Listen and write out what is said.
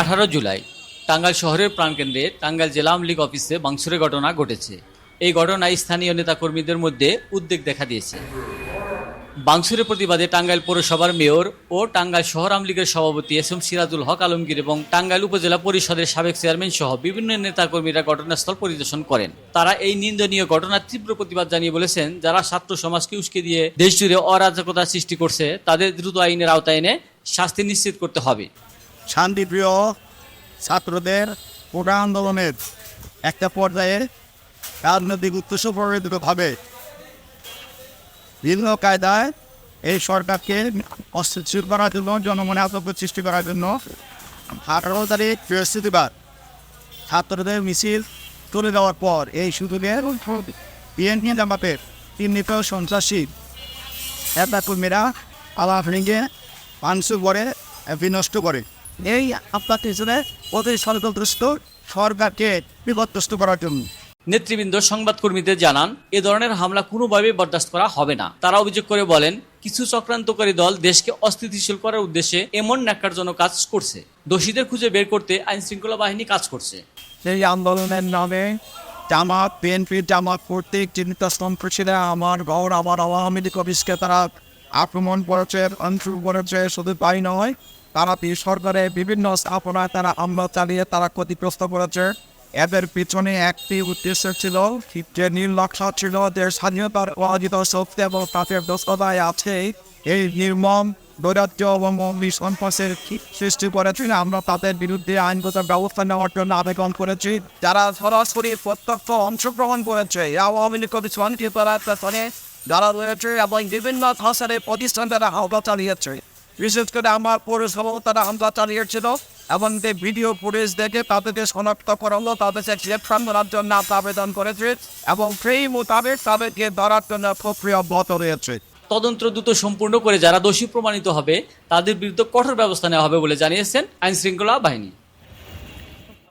আঠারো জুলাই, টাঙ্গাইল শহরের প্রাণকেন্দ্রে টাঙ্গাইল জেলা আওয়ামী লীগ অফিসে ভাঙচুরের ঘটনা ঘটেছে। এই ঘটনায় স্থানীয় নেতাকর্মীদের মধ্যে উদ্বেগ দেখা দিয়েছে। বাংসুরের প্রতিবাদে টাঙ্গাইল পৌরসভার মেয়র ও টাঙ্গাইল শহর আওয়ামী লীগের সভাপতি এস এম সিরাজুল হক আলমগীর এবং টাঙ্গাইল উপজেলা পরিষদের সাবেক চেয়ারম্যান সহ বিভিন্ন নেতাকর্মীরা ঘটনাস্থল পরিদর্শন করেন। তারা এই নিন্দনীয় ঘটনার তীব্র প্রতিবাদ জানিয়ে বলেছেন, যারা ছাত্র সমাজকে উস্কে দিয়ে দেশ জুড়ে অরাজকতা সৃষ্টি করছে, তাদের দ্রুত আইনের আওতায় এনে শাস্তি নিশ্চিত করতে হবে। শান্তিপ্রিয় ছাত্রদের কোটা আন্দোলনের একটা পর্যায়ে রাজনৈতিক উদ্দেশ্য প্রণোদিতভাবে বিভিন্ন কায়দায় এই সরকারকে অস্থিতিশীল করার জন্য, জনমনে আতঙ্ক সৃষ্টি করার জন্য আঠারো তারিখ বৃহস্পতিবার ছাত্রদের মিছিল তুলে দেওয়ার পর এই সুযোগে বিএনপি জামাতের তিন নেতা সন্ত্রাসী একটা কর্মীরা আলাপ ভেঙে পাংশু করে বিনষ্ট করে। এই আপনার পিছনে অতি সরকারগ্রস্ত সরকারকে বিপদগ্রস্ত করার জন্য। নেতৃবৃন্দ সংবাদকর্মীদের জানান এ ধরনের হামলা কোনোভাবেই বরদাস্ত করা হবে না। তারা অভিযোগ করে বলেন কিছু চক্রান্তকারী দল দেশকে অস্থিতিশীল করার উদ্দেশ্যে এমন ন্যাক্কারজনক কাজ করছে। দোষীদের খুঁজে বের করতে আইন শৃঙ্খলা বাহিনী কাজ করছে। সেই আন্দোলনের নামে জামাত বিএনপি জামাত কর্তৃক চিন্তিত ছিল আমার ঘর আমার আওয়ামী লীগ অফিসকে তারা আক্রমণ করেছে অংশগ্রহণ করেছে শুধু তাই নয় তারা এই সরকারের বিভিন্ন স্থাপনায় তারা হামলা চালিয়ে তারা ক্ষতিগ্রস্ত করেছে। এদের পিছনে একটি উদ্দেশ্য ছিল, যে নীল লক্ষ্য ছিল যে স্বাধীনতার অর্জিত শক্তি এবং তাদের দস্ততায় আছে এই নির্মম দৈরাজ্য এবং সন্ত্রাসের সৃষ্টি করেছিল আমরা তাদের বিরুদ্ধে আইনগত ব্যবস্থা নেওয়ার জন্য আবেদন করেছি। যারা সরাসরি প্রত্যক্ষ অংশগ্রহণ করেছে, আওয়ামী লীগ পেছনে যারা রয়েছে এবং বিভিন্ন ভাষার প্রতিষ্ঠান তারা হামলা চালিয়েছে। বিশেষ করে আমার পৌরসভাও তারা হামলা চালিয়েছিল এবং যে ভিডিও ফুটেজ দেখে তাদেরকে শনাক্ত করা হলো তাদেরকে গ্রেপ্তার করার জন্য আবেদন করেছে, এবং সেই মোতাবেক তাদেরকে ধরার জন্য প্রক্রিয়া অব্যাহত রয়েছে। তদন্ত দ্রুত সম্পূর্ণ করে যারা দোষী প্রমাণিত হবে, তাদের বিরুদ্ধে কঠোর ব্যবস্থা নেওয়া হবে বলে জানিয়েছেন আইন শৃঙ্খলা বাহিনী।